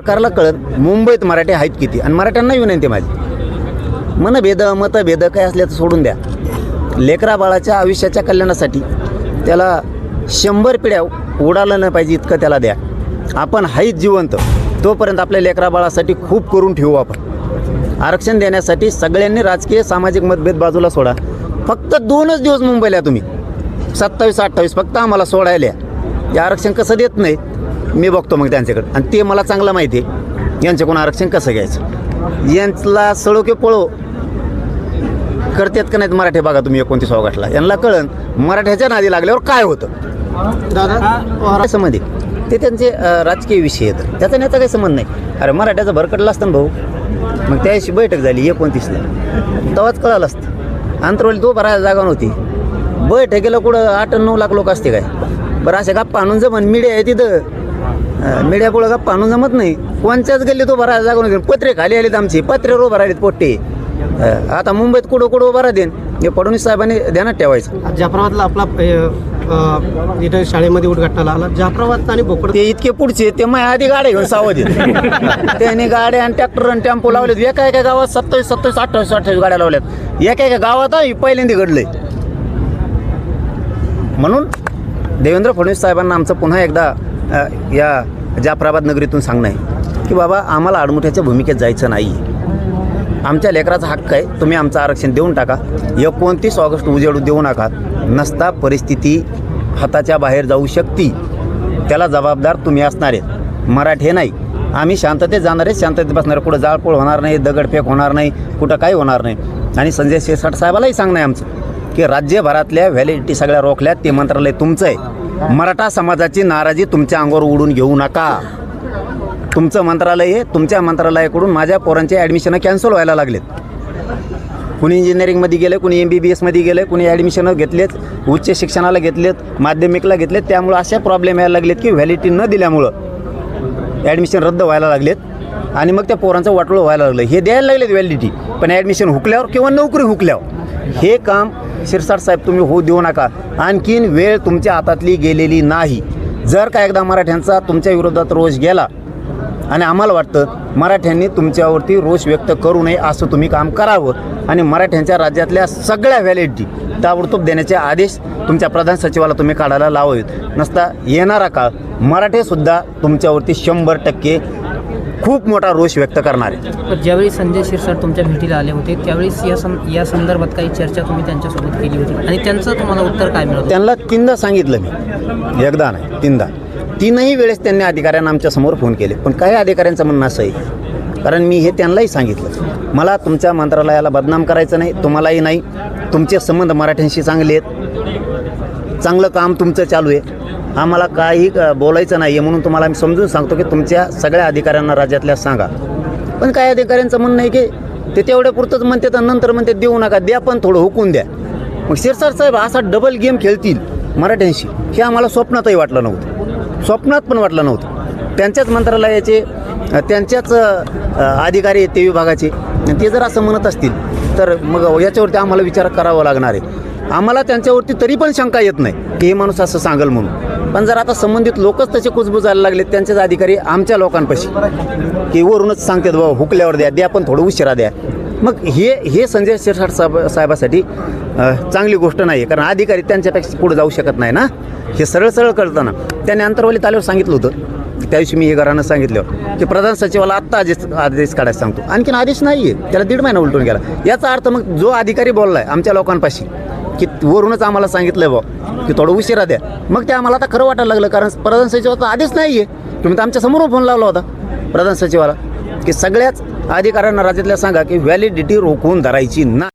सरकारला कळत मुंबईत मराठी आहेत किती? आणि मराठ्यांना विनंती माझी. मनभेद मतभेद काय असल्याचं सोडून द्या. लेकरा बाळाच्या आयुष्याच्या कल्याणासाठी त्याला शंभर पिढ्या उडालं नाही पाहिजे इतकं त्याला द्या. आपण हाईच जिवंत. तोपर्यंत आपल्या लेकरा बाळासाठी खूप करून ठेवू आपण. आरक्षण देण्यासाठी सगळ्यांनी राजकीय सामाजिक मतभेद बाजूला सोडा. फक्त दोनच दिवस मुंबईला तुम्ही. सत्तावीस अठ्ठावीस फक्त आम्हाला सोडायला या. आरक्षण कसं देत नाही मी बघतो मग त्यांच्याकडे. आणि ते मला चांगलं माहिती आहे. यांच्याकडून आरक्षण कसं घ्यायचं? यांचला सळो की पळो? करतात का नाहीत मराठी बघा तुम्ही एकोणतीस ऑगस्टला यांना कळन मराठ्याच्या नादी लागल्यावर काय होतं? दादा ते त्यांचे राजकीय विषय आहेत. त्याचा नेता काही संबंध नाही. अरे मराठ्याचा भरकटला असतं ना भाऊ. मग त्याशी बैठक झाली एकोणतीसला. तेव्हाच कळालं असतं. अंतरवली तो भरायला जागा नव्हती. बैठकीला कुठं आठ नऊ लाख लोक असते काय? बरं अशा गप्पा आणून जमन. मीडिया आहे तिथं. मीडिया पुढं गप्पा आणून जमत नाही. कोणच्याच गल्ली तो भरायला जागा नव्हती. पत्रे खाली आलेत आमची. पत्रे उभं राहिलेत पोट्टे. आता मुंबईत कुठं कुठं उभं राहतेन हे फडणवीस साहेबांनी ध्यानात ठेवायचं. जाफराबादला आपला इथं शाळेमध्ये उद्घाटनाला आला. जाफराबाद आणि भोकड ते इतके पुढचे ते मग आधी गाड्या घेऊन सावध. त्यांनी गाड्या आणि ट्रॅक्टर आणि टेम्पो लावलेत. एका एका गावात सत्तावीस सत्तावीस अठ्ठावीस अठ्ठावीस गाड्या लावल्यात. एका एका गावात पहिल्यांदा घडलंय. म्हणून देवेंद्र फडणवीस साहेबांना आमचं पुन्हा एकदा या जाफराबाद नगरीतून सांगणं आहे की बाबा आम्हाला आडमुठ्याच्या भूमिकेत जायचं नाही आमच्या लेकराचा हक्क आहे तुम्ही आमचं आरक्षण देऊन टाका. एकोणतीस ऑगस्ट उजेडू देऊ नका. नसता परिस्थिती हाताच्या बाहेर जाऊ शकती. त्याला जबाबदार तुम्ही असणार आहेत. मराठे नाही. आम्ही शांततेत जाणार आहे शांततेत बसणार कुठं जाळपोळ होणार नाही दगडफेक होणार नाही कुठं काही होणार नाही. आणि संजय शिरसाट साहेबालाही सांगणं आहे आमचं की राज्यभरातल्या व्हॅलिडिटी सगळ्या रोखल्यात ते मंत्रालय तुमचं आहे. मराठा समाजाची नाराजी तुमच्या अंगावर उडून घेऊ नका. तुमचं मंत्रालय आहे तुमच्या मंत्रालयाकडून माझ्या पोरांचे ॲडमिशनं कॅन्सल व्हायला लागलेत. कुणी इंजिनिअरिंगमध्ये गेलं कुणी एम बी बी एसमध्ये गेलं कुणी ॲडमिशनं घेतलेत उच्च शिक्षणाला घेतलेत माध्यमिकला घेतलेत त्यामुळं अशा प्रॉब्लेम यायला लागलेत की व्हॅलिटी न दिल्यामुळं ॲडमिशन रद्द व्हायला लागलेत आणि मग त्या पोरांचं वाटोळं व्हायला लागलं. हे द्यायला लागलेत व्हॅलिडिटी पण ॲडमिशन हुकल्यावर किंवा नोकरी हुकल्यावर. हे काम शिरसाट साहेब तुम्ही होऊ देऊ नका. आणखीन वेळ तुमच्या हातातली गेलेली नाही. जर का एकदा मराठ्यांचा तुमच्या विरोधात रोष गेला आणि आम्हाला वाटतं मराठ्यांनी तुमच्यावरती रोष व्यक्त करू नये असं तुम्ही काम करावं आणि मराठ्यांच्या राज्यातल्या सगळ्या व्हॅलिडिटी ताबडतोब देण्याचे आदेश तुमच्या प्रधान सचिवाला तुम्ही काढायला लावावेत नसता येणारा काळ मराठेसुद्धा तुमच्यावरती शंभर टक्के खूप मोठा रोष व्यक्त करणार आहे. पण ज्यावेळी संजय शिरसाट तुमच्या भेटीला आले होते त्यावेळेस या सं या संदर्भात काही चर्चा तुम्ही त्यांच्यासोबत केली होती. आणि त्यांचं तुम्हाला उत्तर काय मिळतं त्यांना तीनदा सांगितलं मी. एकदा नाही तीनदा. तीनही वेळेस त्यांनी अधिकाऱ्यांना आमच्यासमोर फोन केले. पण काही अधिकाऱ्यांचं म्हणणं असं आहे. कारण मी हे त्यांनाही सांगितलं. मला तुमच्या मंत्रालयाला बदनाम करायचं नाही तुम्हालाही नाही. तुमचे संबंध मराठ्यांशी चांगले आहेत. चांगलं काम तुमचं चालू आहे. आम्हाला काही बोलायचं नाही आहे म्हणून तुम्हाला आम्ही समजून सांगतो की तुमच्या सगळ्या अधिकाऱ्यांना राज्यातल्या सांगा. पण काही अधिकाऱ्यांचं म्हणणं आहे की ते तेवढ्या पुरतंच म्हणते तर नंतर म्हणते देऊ नका द्या पण थोडं हुकून द्या. मग शिरसाट साहेब असा डबल गेम खेळतील मराठ्यांशी हे आम्हाला स्वप्नातही वाटलं नव्हतं. स्वप्नात पण वाटलं नव्हतं. त्यांच्याच मंत्रालयाचे त्यांच्याच अधिकारी ते विभागाचे. आणि ते जर असं म्हणत असतील तर मग याच्यावरती आम्हाला विचार करावा लागणार आहे. आम्हाला त्यांच्यावरती तरी पण शंका येत नाही की हे माणूस असं सांगेल म्हणून. पण जर आता संबंधित लोकच तसे कुजबुजायला लागले त्यांचेच अधिकारी आमच्या लोकांपाशी. की वरूनच सांगतात बाबा हुकल्यावर द्या द्या पण थोडं उशिरा द्या. मग हे हे संजय शिरसाट साहेब साहेबासाठी चांगली गोष्ट नाही आहे कारण अधिकारी त्यांच्यापेक्षा पुढे जाऊ शकत नाही ना. हे सरळ सरळ कळताना त्यांनी त्याने अंतरवाली आल्यावर सांगितलं होतं. त्या दिवशी मी हे घरानं सांगितलं की प्रधान सचिवाला आत्ता आदेश आदेश काढायला सांगतो. आणखीन आदेश नाही आहे त्याला दीड महिना उलटून गेला. याचा अर्थ मग जो अधिकारी बोलला आहे आमच्या लोकांपाशी की वरूनच आम्हाला सांगितलं बा की थोडं उशिरा द्या. मग ते आम्हाला आता खरं वाटायला लागलं कारण प्रधान सचिवाचा आधीच नाही आहे तुम्ही तर आमच्यासमोर फोन लावला होता प्रधान सचिवाला की सगळ्याच अधिकाऱ्यांना राज्यातल्या सांगा की व्हॅलिडिटी रोखून धरायची ना